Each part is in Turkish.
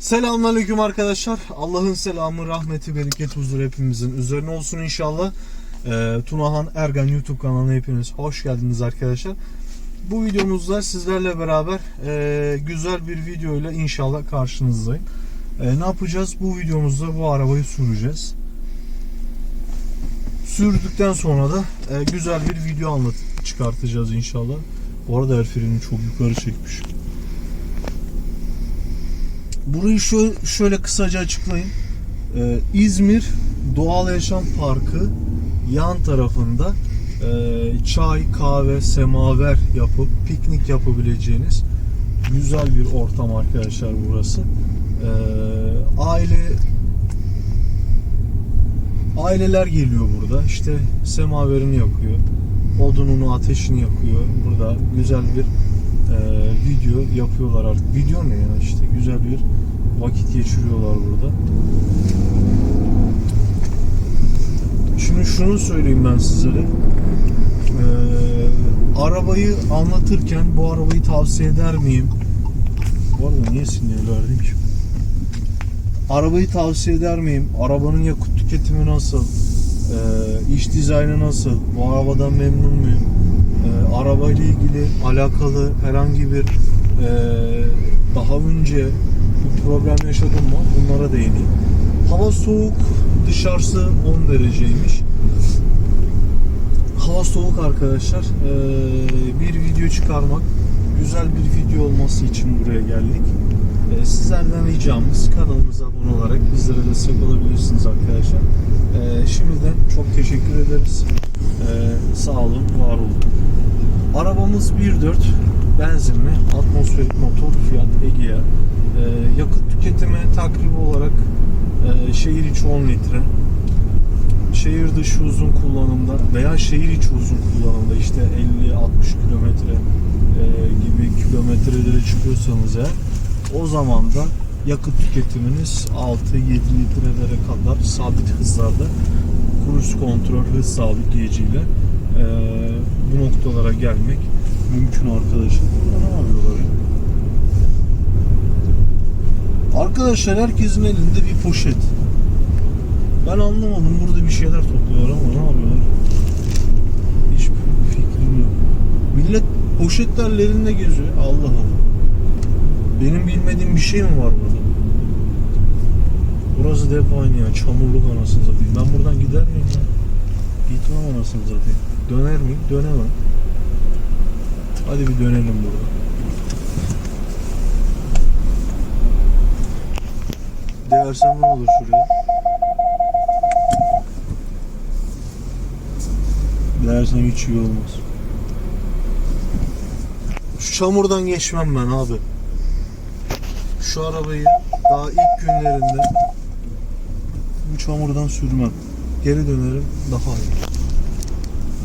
Selamünaleyküm arkadaşlar. Allah'ın selamı, rahmeti, bereketi, huzur hepimizin üzerine olsun inşallah. Ee, Tunahan Ergen YouTube kanalına hepiniz hoş geldiniz arkadaşlar. Bu videomuzda sizlerle beraber e, güzel bir videoyla inşallah karşınızdayım. E, ne yapacağız? Bu videomuzda bu arabayı süreceğiz. Sürdükten sonra da e, güzel bir video anlat çıkartacağız inşallah. Bu arada el freni çok yukarı çekmiş. Burayı şöyle, şöyle kısaca açıklayayım. Ee, İzmir Doğal Yaşam Parkı yan tarafında e, çay, kahve, semaver yapıp piknik yapabileceğiniz güzel bir ortam arkadaşlar burası. Ee, aile aileler geliyor burada. İşte semaverini yakıyor. Odununu, ateşini yakıyor. Burada güzel bir e, video yapıyorlar artık. Video ne ya işte güzel bir vakit geçiriyorlar burada. Şimdi şunu söyleyeyim ben sizlere. Ee, arabayı anlatırken bu arabayı tavsiye eder miyim? Bu arada niye sinyal verdim ki? Arabayı tavsiye eder miyim? Arabanın yakıt tüketimi nasıl? Ee, iç dizaynı nasıl? Bu arabadan memnun muyum? Ee, arabayla ilgili alakalı herhangi bir e, daha önce bir problem yaşadım mı? Bunlara değineyim. Hava soğuk, dışarısı 10 dereceymiş. Hava soğuk arkadaşlar. Ee, bir video çıkarmak, güzel bir video olması için buraya geldik. Ee, sizlerden ricamız kanalımıza abone olarak bizlere destek olabilirsiniz arkadaşlar. Ee, şimdiden çok teşekkür ederiz. Ee, sağ olun, var olun. Arabamız 1.4 benzinli atmosferik motor Fiat Egea. Ee, yakıt tüketimi takribi olarak e, şehir içi 10 litre. Şehir dışı uzun kullanımda veya şehir içi uzun kullanımda işte 50-60 kilometre e, gibi kilometrelere çıkıyorsanız eğer o zaman da yakıt tüketiminiz 6-7 litrelere kadar sabit hızlarda cruise kontrol hız sabitleyiciyle e, bu noktalara gelmek mümkün. Burada ne yapıyorlar ya? Arkadaşlar herkesin elinde bir poşet. Ben anlamadım burada bir şeyler topluyorlar ama ne yapıyorlar? Hiçbir fikrim yok. Millet poşetlerlerinde geziyor. Allah Allah. Benim bilmediğim bir şey mi var burada? Burası depo aynı ya. Çamurluk anasını satayım. Ben buradan gider miyim ya? Gitmem anasını satayım. Döner miyim? Dönemem. Hadi bir dönelim burada. Değersem ne olur şuraya? Değersem hiç iyi olmaz. Şu çamurdan geçmem ben abi. Şu arabayı daha ilk günlerinde bu çamurdan sürmem. Geri dönerim daha iyi.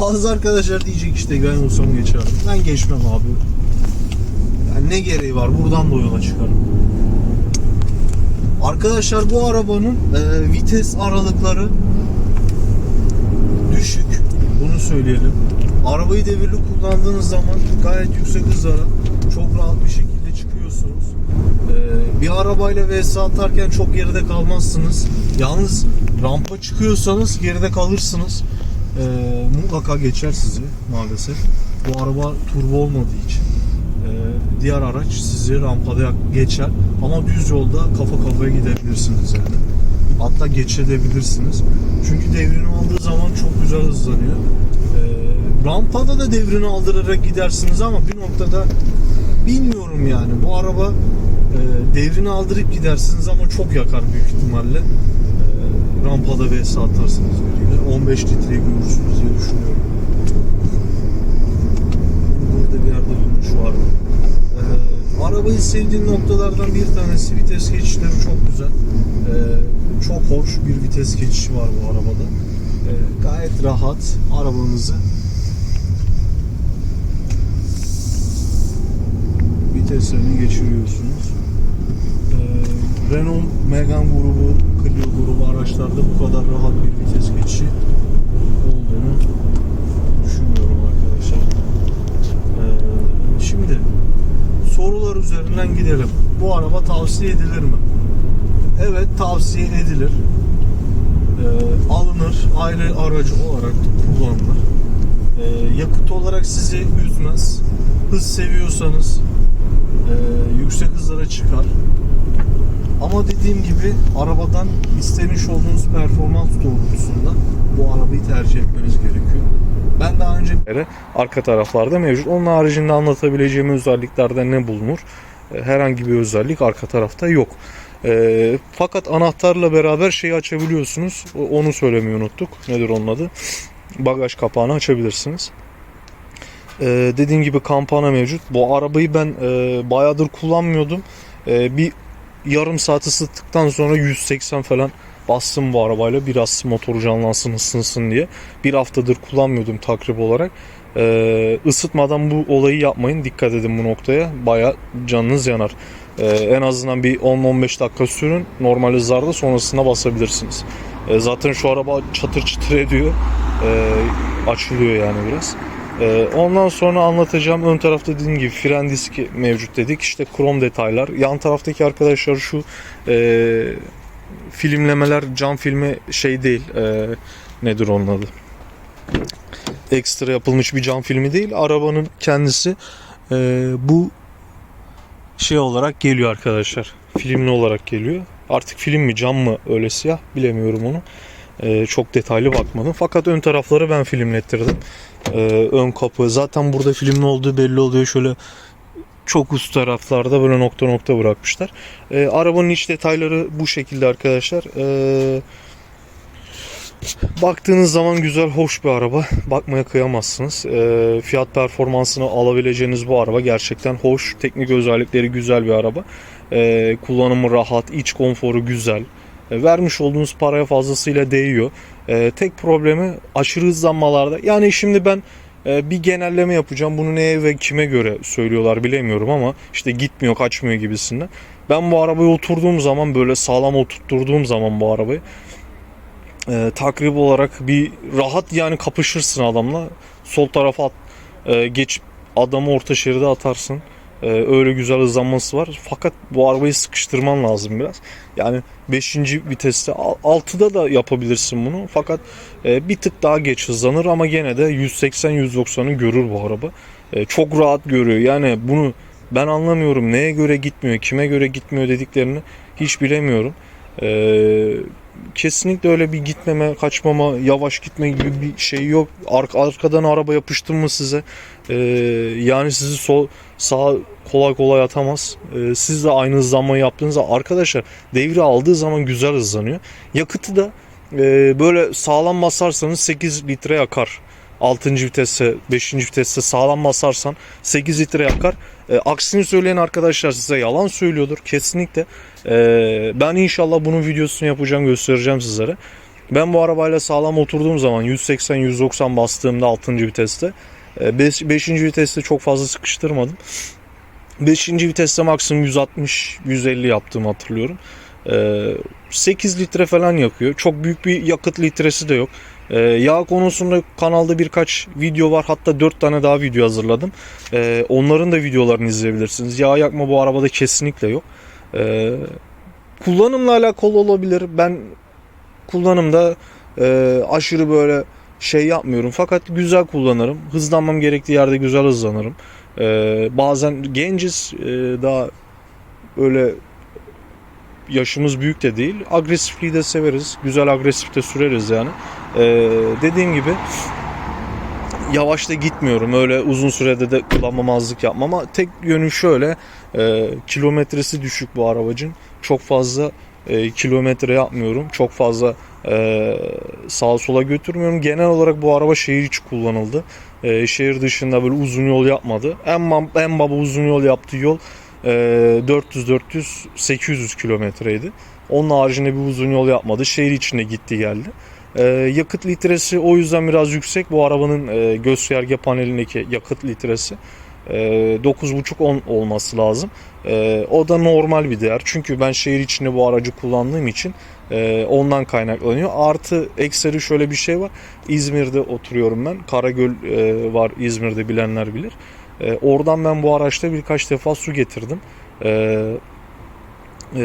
Bazı arkadaşlar diyecek işte ben olsam geçerdim. Ben geçmem abi. Yani ne gereği var? Buradan da yola çıkarım. Arkadaşlar bu arabanın e, vites aralıkları düşük. Bunu söyleyelim. Arabayı devirli kullandığınız zaman gayet yüksek hızlara çok rahat bir şekilde çıkıyorsunuz. E, bir arabayla vs atarken çok geride kalmazsınız. Yalnız rampa çıkıyorsanız geride kalırsınız. E, mutlaka geçer sizi maalesef. Bu araba turbo olmadığı için e, diğer araç sizi rampada geçer ama düz yolda kafa kafaya gidebilirsiniz yani. Hatta geçebilirsiniz. Çünkü devrini aldığı zaman çok güzel hızlanıyor. E, rampada da devrini aldırarak gidersiniz ama bir noktada bilmiyorum yani bu araba e, devrini aldırıp gidersiniz ama çok yakar büyük ihtimalle. Rampada vs atarsınız biriyle. 15 litreyi görürsünüz diye düşünüyorum. Burada bir yerde durmuş vardı. Ee, arabayı sevdiğim noktalardan bir tanesi vites geçişleri çok güzel. Ee, çok hoş bir vites geçişi var bu arabada. Ee, gayet rahat arabanızı viteslerini geçiriyorsunuz. Ee, Renault Megane grubu, Clio grubu araçlarda bu kadar rahat bir vites geçişi olduğunu düşünmüyorum arkadaşlar. Ee, şimdi sorular üzerinden gidelim. bu araba tavsiye edilir mi? Evet tavsiye edilir. Ee, alınır, aile aracı olarak kullanılır. Ee, yakıt olarak sizi üzmez. Hız seviyorsanız e, yüksek hızlara çıkar. Ama dediğim gibi arabadan istemiş olduğunuz performans doğrultusunda bu arabayı tercih etmeniz gerekiyor. Ben daha önce arka taraflarda mevcut. Onun haricinde anlatabileceğim özelliklerde ne bulunur? E, Herhangi bir özellik arka tarafta yok. E, fakat anahtarla beraber şeyi açabiliyorsunuz. Onu söylemeyi unuttuk. Nedir onun adı? Bagaj kapağını açabilirsiniz. E, dediğim gibi kampana mevcut. Bu arabayı ben e, bayağıdır kullanmıyordum. E, bir yarım saat ısıttıktan sonra 180 falan bastım bu arabayla. Biraz motoru canlansın ısınsın diye. Bir haftadır kullanmıyordum takrib olarak. Ee, ısıtmadan bu olayı yapmayın. Dikkat edin bu noktaya. Baya canınız yanar. Ee, en azından bir 10-15 dakika sürün. Normal hızlarda sonrasında basabilirsiniz. Ee, zaten şu araba çatır çıtır ediyor. Ee, açılıyor yani biraz. Ee, ondan sonra anlatacağım. Ön tarafta dediğim gibi fren diski mevcut dedik. İşte krom detaylar. Yan taraftaki arkadaşlar şu e, filmlemeler cam filmi şey değil. E, nedir onun adı? Ekstra yapılmış bir cam filmi değil. Arabanın kendisi e, bu şey olarak geliyor arkadaşlar. Filmli olarak geliyor. Artık film mi cam mı öyle siyah bilemiyorum onu. E, çok detaylı bakmadım. Fakat ön tarafları ben filmlettirdim. E, ön kapı zaten burada filmli olduğu belli oluyor. Şöyle çok üst taraflarda böyle nokta nokta bırakmışlar. E, arabanın iç detayları bu şekilde arkadaşlar. E, baktığınız zaman güzel, hoş bir araba. Bakmaya kıyamazsınız. E, fiyat performansını alabileceğiniz bu araba gerçekten hoş. Teknik özellikleri güzel bir araba. E, kullanımı rahat, iç konforu güzel. E, vermiş olduğunuz paraya fazlasıyla değiyor. E, tek problemi aşırı hızlanmalarda. Yani şimdi ben e, bir genelleme yapacağım. Bunu neye ve kime göre söylüyorlar bilemiyorum ama işte gitmiyor, kaçmıyor gibisinden. Ben bu arabaya oturduğum zaman böyle sağlam oturtturduğum zaman bu arabayı e, takrib olarak bir rahat yani kapışırsın adamla. Sol tarafa at, e, geç adamı orta şeride atarsın. E, öyle güzel hızlanması var. Fakat bu arabayı sıkıştırman lazım biraz. Yani 5. viteste 6'da da yapabilirsin bunu. Fakat e, bir tık daha geç hızlanır ama gene de 180-190'ı görür bu araba. E, çok rahat görüyor. Yani bunu ben anlamıyorum. Neye göre gitmiyor, kime göre gitmiyor dediklerini hiç bilemiyorum. E, kesinlikle öyle bir gitmeme, kaçmama, yavaş gitme gibi bir şey yok. Arka, arkadan araba yapıştı mı size e, yani sizi sol sağ kolay kolay atamaz. E, siz de aynı hızlanmayı yaptığınızda arkadaşlar devri aldığı zaman güzel hızlanıyor. Yakıtı da e, böyle sağlam basarsanız 8 litre yakar. 6. vitesse, 5. vitesse sağlam basarsan 8 litre yakar. E, aksini söyleyen arkadaşlar size yalan söylüyordur kesinlikle. E, ben inşallah bunun videosunu yapacağım, göstereceğim sizlere. Ben bu arabayla sağlam oturduğum zaman 180-190 bastığımda 6. viteste 5. viteste çok fazla sıkıştırmadım. 5. viteste maksimum 160-150 yaptığımı hatırlıyorum. E, 8 litre falan yakıyor. Çok büyük bir yakıt litresi de yok. Ee, yağ konusunda kanalda birkaç video var. Hatta 4 tane daha video hazırladım. Ee, onların da videolarını izleyebilirsiniz. Yağ yakma bu arabada kesinlikle yok. Ee, kullanımla alakalı olabilir. Ben kullanımda e, aşırı böyle şey yapmıyorum. Fakat güzel kullanırım. Hızlanmam gerektiği yerde güzel hızlanırım. Ee, bazen genciz e, daha öyle yaşımız büyük de değil. Agresifliği de severiz. Güzel agresif de süreriz yani. Ee, dediğim gibi yavaş da gitmiyorum. Öyle uzun sürede de kullanmamazlık yapmam ama tek yönü şöyle. E, kilometresi düşük bu arabacın. Çok fazla e, kilometre yapmıyorum. Çok fazla e, sağa sola götürmüyorum. Genel olarak bu araba şehir içi kullanıldı. E, şehir dışında böyle uzun yol yapmadı. En, en baba uzun yol yaptığı yol e, 400-400-800 kilometreydi. Onun haricinde bir uzun yol yapmadı. Şehir içinde gitti geldi. E, yakıt litresi o yüzden biraz yüksek. Bu arabanın e, gösterge panelindeki yakıt litresi e, 9.5-10 olması lazım. E, o da normal bir değer. Çünkü ben şehir içinde bu aracı kullandığım için e, ondan kaynaklanıyor. Artı ekseri şöyle bir şey var. İzmir'de oturuyorum ben. Karagöl e, var İzmir'de bilenler bilir. E, oradan ben bu araçta birkaç defa su getirdim. E, e,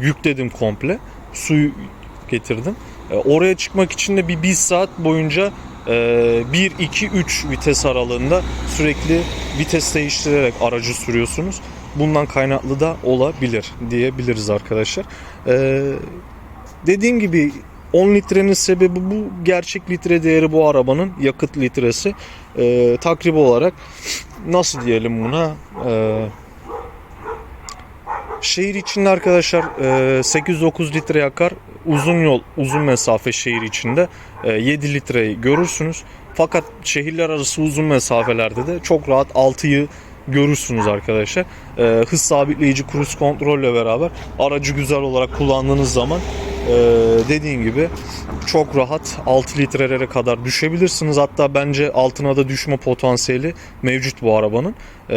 yükledim komple. Suyu getirdim. E, oraya çıkmak için de bir, bir saat boyunca e, 1, 2, 3 vites aralığında sürekli vites değiştirerek aracı sürüyorsunuz. Bundan kaynaklı da olabilir diyebiliriz arkadaşlar. E, dediğim gibi 10 litrenin sebebi bu. Gerçek litre değeri bu arabanın yakıt litresi. E, takribi olarak nasıl diyelim buna? E, şehir içinde arkadaşlar e, 8-9 litre yakar. Uzun yol, uzun mesafe şehir içinde e, 7 litreyi görürsünüz. Fakat şehirler arası uzun mesafelerde de çok rahat 6'yı görürsünüz arkadaşlar. E, hız sabitleyici cruise kontrolle beraber aracı güzel olarak kullandığınız zaman e, dediğim gibi çok rahat 6 litrelere kadar düşebilirsiniz. Hatta bence altına da düşme potansiyeli mevcut bu arabanın. E,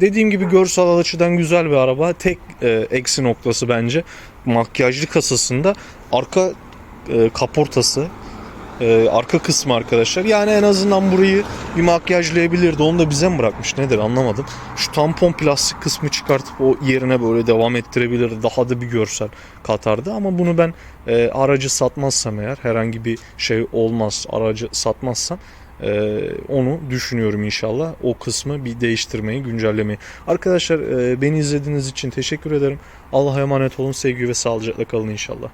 dediğim gibi görsel açıdan güzel bir araba. Tek e, eksi noktası bence makyajlı kasasında arka e, kaportası e, arka kısmı arkadaşlar. Yani en azından burayı bir makyajlayabilirdi. Onu da bize mi bırakmış nedir anlamadım. Şu tampon plastik kısmı çıkartıp o yerine böyle devam ettirebilirdi. Daha da bir görsel katardı. Ama bunu ben e, aracı satmazsam eğer herhangi bir şey olmaz. Aracı satmazsam e, onu düşünüyorum inşallah. O kısmı bir değiştirmeyi, güncellemeyi. Arkadaşlar e, beni izlediğiniz için teşekkür ederim. Allah'a emanet olun. Sevgi ve sağlıcakla kalın inşallah.